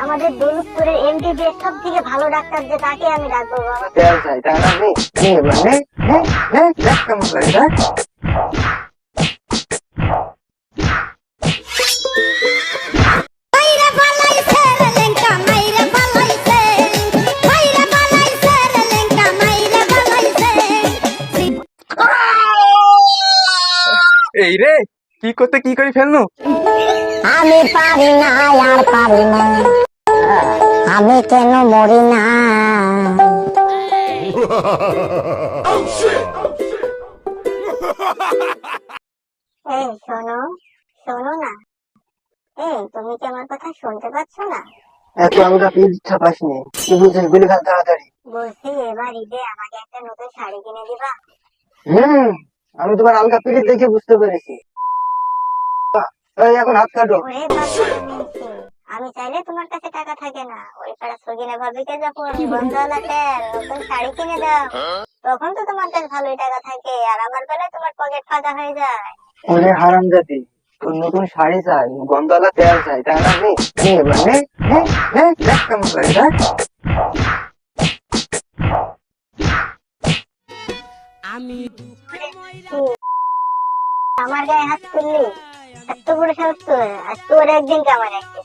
আমাদের দৌলতপুরের এমবিবিএস সব থেকে ভালো ডাক্তার যে তাকে আমি ডাকবো বাবা। এই রে কি করতে কি করে ফেলনু? আমি পারি না আর পারি না। আমি কেন মরি না? এই শোনো শোনো না। এই তুমি কি আমার কথা শুনতে পাচ্ছ না? এত আমরা পেয়ে ইচ্ছা পাসনি কি বুঝছিস গুলি খাল তাড়াতাড়ি। বলছি এবার ঈদে আমাকে একটা নতুন শাড়ি কিনে দিবা? হুম আমি তোমার আলগা পিড়ি দেখে বুঝতে পেরেছি। এখন হাত কাটো। আমি চাইলে তোমার কাছে টাকা থাকে না। ওই পাড়া সগিনা ভাবিকে যখন তেল নতুন শাড়ি কিনে দাও তখন তো তোমার কাছে ভালোই টাকা থাকে আর আমার বেলায় তোমার পকেট ফাঁকা হয়ে যায়। ওরে হারাম জাতি তোর নতুন শাড়ি চাই গন্ধওয়ালা তেল চাই তাই না দেখ কেমন লাগে দেখ। আমার গায়ে হাত তুললি এত বড় সাহস তোর আর তোর একদিন কামার একদিন?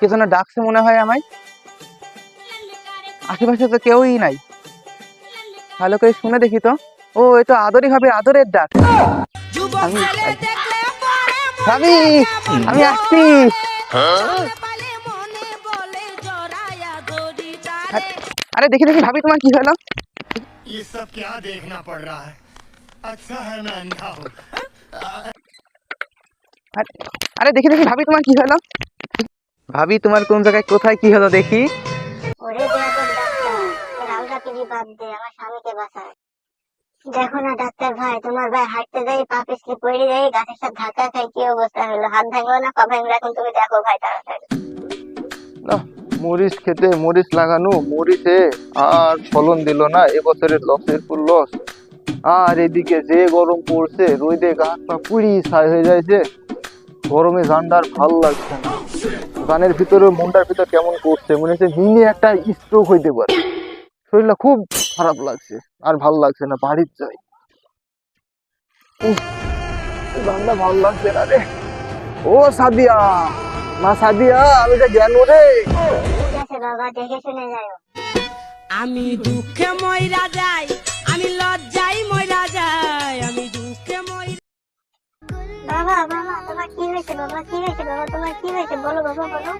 কে যেন ডাকছে মনে হয় আমায় আশেপাশে তো কেউই নাই ভালো করে শুনে দেখি তো ও এ তো আদরই হবে আদরের ডাক আমি ভাবি আমি আসছি আরে দেখি দেখি ভাবি তোমার কি হলো ये सब क्या देखना पड़ रहा है अच्छा है मैं अंधा हूँ আরে- আরে দেখি দেখি ভাবি তোমার কি হলো ভাবি তোমার কোন জায়গায় কোথায় কি হলো দেখি? দেখো না ডাক্তার ভাই তোমার ভাই হাঁটতে যাই পা পিছলে পড়ে যাই গাছের সাথে ধাক্কা খাই কি অবস্থা হলো? হাত ভাঙলো না পা ভাঙলো এখন তুমি দেখো ভাই তাড়াতাড়ি। মরিচ খেতে মরিচ লাগানো মরিচে আর ফলন দিল না এবছরের লসের পুর লস। আর এদিকে যে গরম পড়ছে রোদে গাছ পা পুড়ি ছাই হয়ে যাইছে গরমে জান্ডার ভালো লাগছে না। গানের ভিতরে, মনটার ভিতর কেমন করছে? মনে হচ্ছে মিনি একটা স্ট্রোক হইতে পারে। শরীরটা খুব খারাপ লাগছে, আর ভালো লাগছে না, বাড়ির যাই। গানটা ভালো লাগছে না রে। ও সাদিয়া, মা সাদিয়া, আমি যে জ্ঞান রে। আমি দুঃখে ময়রা যাই, আমি লজ্জাই ময়রা হয়েছে, বাবা, কি হয়েছে, বাবা, তোমার কি হয়েছে? বলো, বাবা বলো।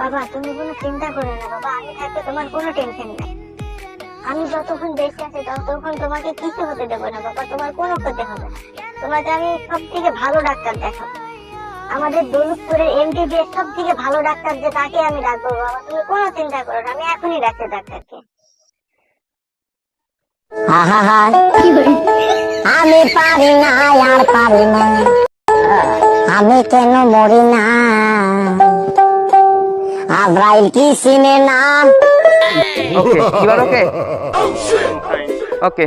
বাবা, তুমি কোনো চিন্তা করো না, বাবা, আমি থাকতে তোমার কোনো টেনশন নেই। আমি যতক্ষণ বেঁচে আছি, ততক্ষণ তোমাকে কিছু হতে দেবো না, বাবা, তোমার কোনো ক্ষতি হবে না। তোমাকে আমি সব থেকে ভালো ডাক্তার দেখাবো। আমাদের দৌলতপুরের এমবিবিএস সব থেকে ভালো ডাক্তার যে, তাকে আমি ডাকবো, বাবা, তুমি কোনো চিন্তা করো না, আমি এখনই ডাক্তার ডাক্তারকে। আমি পারি না, আর পারি না। আমি কেন মরি না? আব্রাইল কি চিনে না? ওকে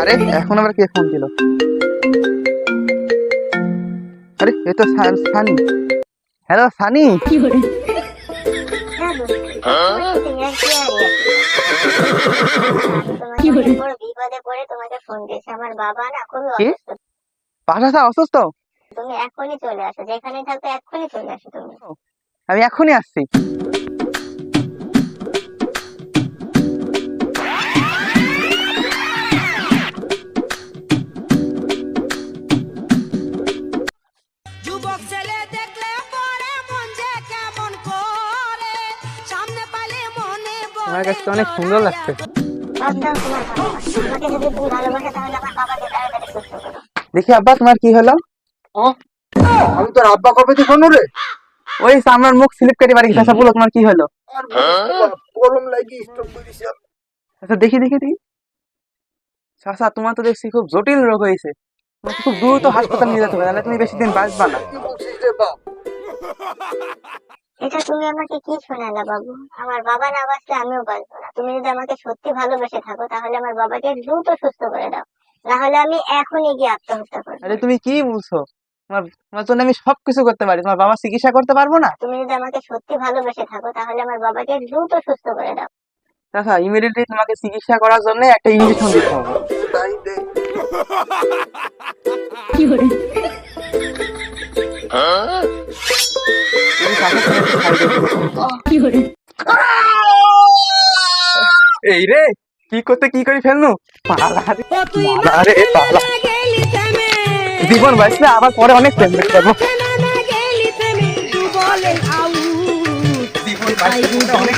আরে, এখন আবার কে ফোন দিল? আরে, এ তো সানি। হ্যালো সানি? বিপদে পড়ে তোমাকে ফোন দিয়েছে আমার বাবা না খুবই? অসুস্থ? বাসা অসুস্থ তুমি এখনই চলে আসো যেখানে থাকো এখনই চলে আসো তুমি। আমি এখনই আসছি। তোমার কাছে তো অনেক সুন্দর লাগছে। আমার দেখি আব্বা তোমার কি হলো? আমি তোর আব্বা কবে দিয়ে শোনো রে? ওই সামনের মুখ স্লিপ কেটে বাড়ি চাষা বলো তোমার কি হলো? গরম লাগি স্টপ করিস আচ্ছা দেখি দেখি দেখি। চাষা তোমার তো দেখছি খুব জটিল রোগ হয়েছে। তোমাকে খুব দ্রুত হাসপাতাল নিয়ে যেতে হবে তাহলে তুমি বেশি দিন বাঁচবা না। এটা তুমি আমাকে কি শোনালে বাবু? আমার বাবা না বাঁচলে আমিও বাঁচবো না। তুমি যদি আমাকে সত্যি ভালোবেসে থাকো তাহলে আমার বাবাকে দ্রুত সুস্থ করে দাও। না হলে আমি এখনই গিয়ে আত্মহত্যা করব। আরে তুমি কি বলছো? তোমার তোমার জন্য আমি সবকিছু করতে পারি। তোমার বাবা চিকিৎসা করতে পারব না? তুমি যদি আমাকে সত্যি ভালোবেসে থাকো তাহলে আমার বাবাকে দ্রুত সুস্থ করে দাও। চাষা ইমিডিয়েটলি তোমাকে চিকিৎসা করার জন্য একটা ইঞ্জেকশন দিতে হবে। তাই দে তুমি চাষার সঙ্গে এই রে কি করতে কি করে ফেলনু? পালা রে, পালা জীবন বাঁচলে আবার পরে অনেক প্রেম আউ জীবন বাঁচলে অনেক